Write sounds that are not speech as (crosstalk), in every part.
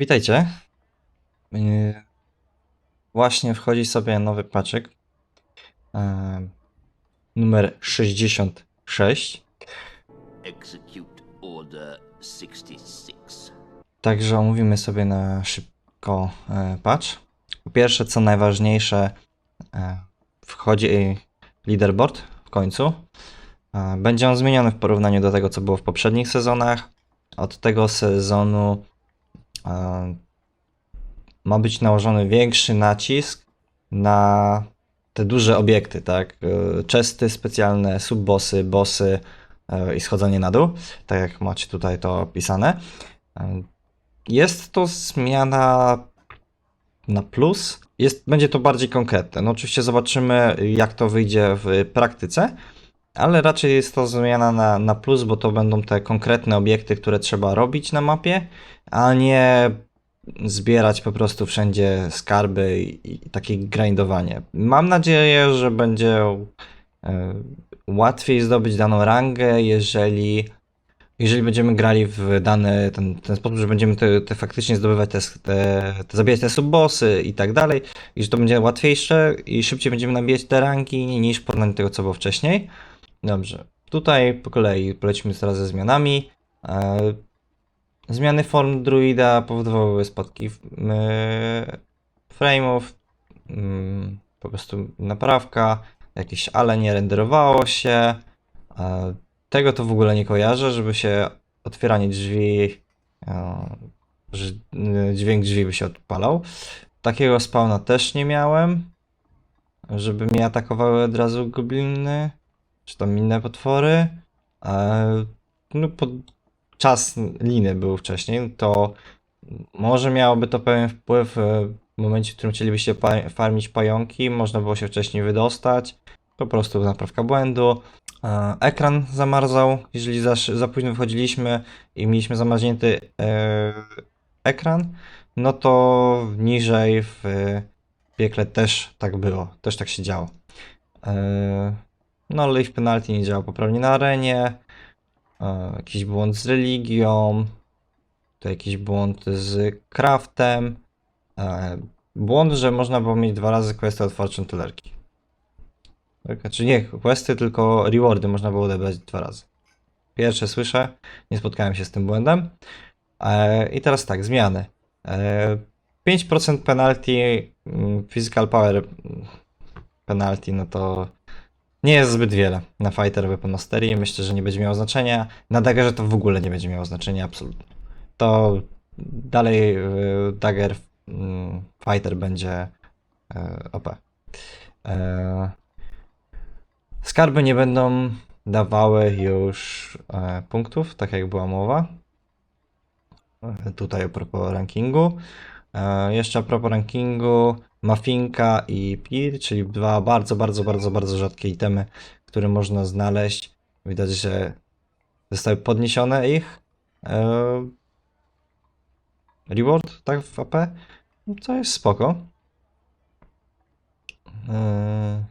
Witajcie. Yy, Właśnie wchodzi sobie nowy paczek. yy, Numer 66. Execute Order 66. Także omówimy sobie na szybko e, patch. Po pierwsze, co najważniejsze, e, wchodzi leaderboard w końcu. E, Będzie on zmieniony w porównaniu do tego, co było w poprzednich sezonach. Od tego sezonu e, ma być nałożony większy nacisk na te duże obiekty, tak? E, Chesty specjalne, subbossy, bossy e, i schodzenie na dół, tak jak macie tutaj to opisane. E, jest to zmiana na plus. Jest, będzie to bardziej konkretne. No oczywiście zobaczymy, jak to wyjdzie w praktyce, ale raczej jest to zmiana na, na plus, bo to będą te konkretne obiekty, które trzeba robić na mapie, a nie zbierać po prostu wszędzie skarby i, i takie grindowanie. Mam nadzieję, że będzie e, łatwiej zdobyć daną rangę, jeżeli jeżeli będziemy grali w dany ten, ten sposób, że będziemy te, te faktycznie zdobywać te, te, te zabijać te subbossy i tak dalej, i że to będzie łatwiejsze i szybciej będziemy nabijać te ranki niż do tego, co było wcześniej. Dobrze, tutaj po kolei polecimy teraz ze zmianami. E, zmiany form druida powodowały spadki frame'ów, mm, po prostu naprawka, jakieś ale nie renderowało się. E, tego to w ogóle nie kojarzę, żeby się otwieranie drzwi, e, dźwięk drzwi by się odpalał. Takiego spawna też nie miałem, żeby mnie atakowały od razu gobliny, czy tam inne potwory. E, No, pod czas liny był wcześniej, to może miałoby to pewien wpływ e, w momencie, w którym chcielibyście farmić pająki, można było się wcześniej wydostać, po prostu naprawka błędu. E, Ekran zamarzał, jeżeli za, za późno wychodziliśmy i mieliśmy zamarznięty ekran, no to niżej w piekle też tak było, też tak się działo. No, Leaf Penalty nie działa poprawnie na arenie, e, jakiś błąd z religią, to jakiś błąd z craftem, e, błąd, że można było mieć dwa razy od Fortune Tellerki. Tak, Znaczy nie questy, tylko rewardy można było odebrać dwa razy. Pierwsze słyszę, nie spotkałem się z tym błędem. E, I teraz tak, zmiany. E, 5% penalty, mm, physical power mm, penalty, no to nie jest zbyt wiele na fighter weapon mastery. Myślę, że nie będzie miało znaczenia. Na daggerze to w ogóle nie będzie miało znaczenia, absolutnie. To dalej e, dagger mm, fighter będzie e, OP. E, Skarby nie będą dawały już punktów, tak jak była mowa. Tutaj a propos rankingu. Jeszcze a propos rankingu, Mafinka i Pir, czyli dwa bardzo, bardzo, bardzo, bardzo rzadkie itemy, które można znaleźć. Widać, że zostały podniesione ich. E, reward, tak, w AP. No, To jest spoko. E,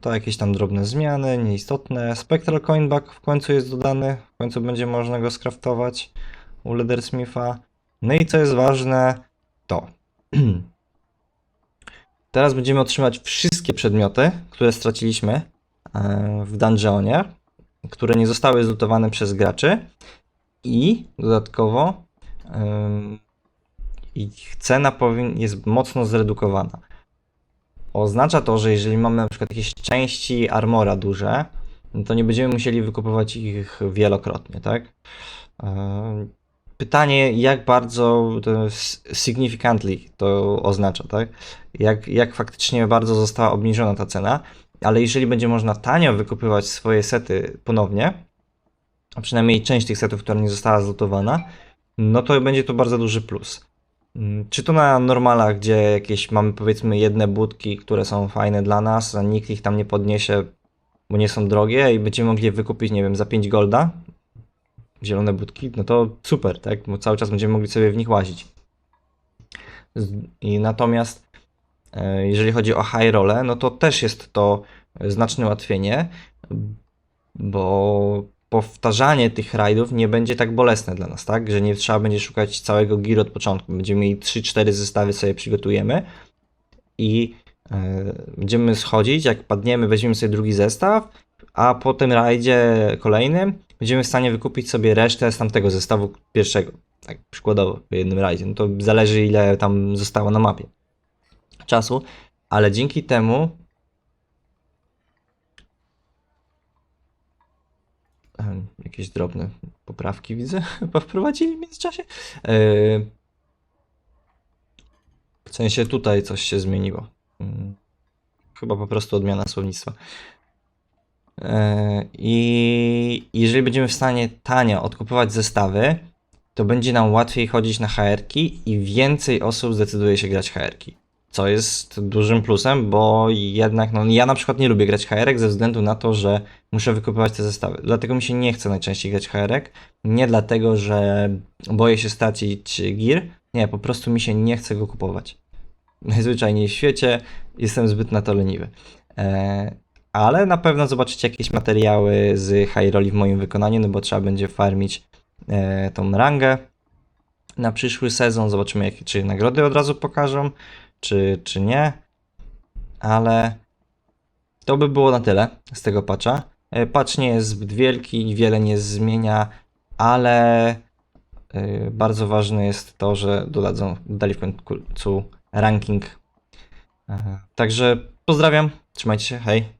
to jakieś tam drobne zmiany, nieistotne. Spectral Coinback w końcu jest dodany, w końcu będzie można go skraftować u Leathersmitha. No i co jest ważne, to (clears throat) teraz będziemy otrzymać wszystkie przedmioty, które straciliśmy e, w dungeonie, które nie zostały zlutowane przez graczy i dodatkowo ich cena jest mocno zredukowana. Oznacza to, że jeżeli mamy na przykład jakieś części armora duże, to nie będziemy musieli wykupywać ich wielokrotnie, tak? Pytanie, jak bardzo to significantly to oznacza, tak? Jak, jak faktycznie bardzo została obniżona ta cena, ale jeżeli będzie można tanio wykupywać swoje sety ponownie, a przynajmniej część tych setów, która nie została zlutowana, no to będzie to bardzo duży plus. Mm, Czy to na normalach, gdzie jakieś mamy powiedzmy jedne budki, które są fajne dla nas, a nikt ich tam nie podniesie, bo nie są drogie i będziemy mogli je wykupić, nie wiem, za 5 golda, zielone budki, no to super, tak? Bo cały czas będziemy mogli sobie w nich łazić. I natomiast e, jeżeli chodzi o high role, no to też jest to znaczne ułatwienie, bo powtarzanie tych rajdów nie będzie tak bolesne dla nas, tak? Że nie trzeba będzie szukać całego gear od początku. Będziemy mieli 3-4 zestawy sobie przygotujemy i e, będziemy schodzić, jak padniemy, weźmiemy sobie drugi zestaw, a po tym rajdzie kolejnym będziemy w stanie wykupić sobie resztę z tamtego zestawu pierwszego. Tak przykładowo w jednym rajdzie. No to zależy ile tam zostało na mapie czasu, ale dzięki temu Em, jakieś drobne poprawki widzę, (laughs) chyba wprowadzili w międzyczasie. W sensie tutaj coś się zmieniło. Mm, Chyba po prostu odmiana słownictwa. Yy, I jeżeli będziemy w stanie tanio odkupować zestawy, to będzie nam łatwiej chodzić na HR-ki i więcej osób zdecyduje się grać HR-ki. Co jest dużym plusem, bo jednak, no ja na przykład nie lubię grać HR-ek ze względu na to, że muszę wykupywać te zestawy. Dlatego mi się nie chce najczęściej grać HR-ek. Nie dlatego, że boję się stracić gear. Nie, po prostu mi się nie chce go kupować. Najzwyczajniej w świecie jestem zbyt na to leniwy. E, ale na pewno zobaczycie jakieś materiały z high roli w moim wykonaniu, no bo trzeba będzie farmić e, tą rangę na przyszły sezon. Zobaczymy, czy nagrody od razu pokażą, czy, czy nie. Ale to by było na tyle z tego patcha. E, Patch nie jest zbyt wielki, wiele nie zmienia, ale e, bardzo ważne jest to, że dodadzą, dodali w końcu ranking. E, Także pozdrawiam, trzymajcie się, hej.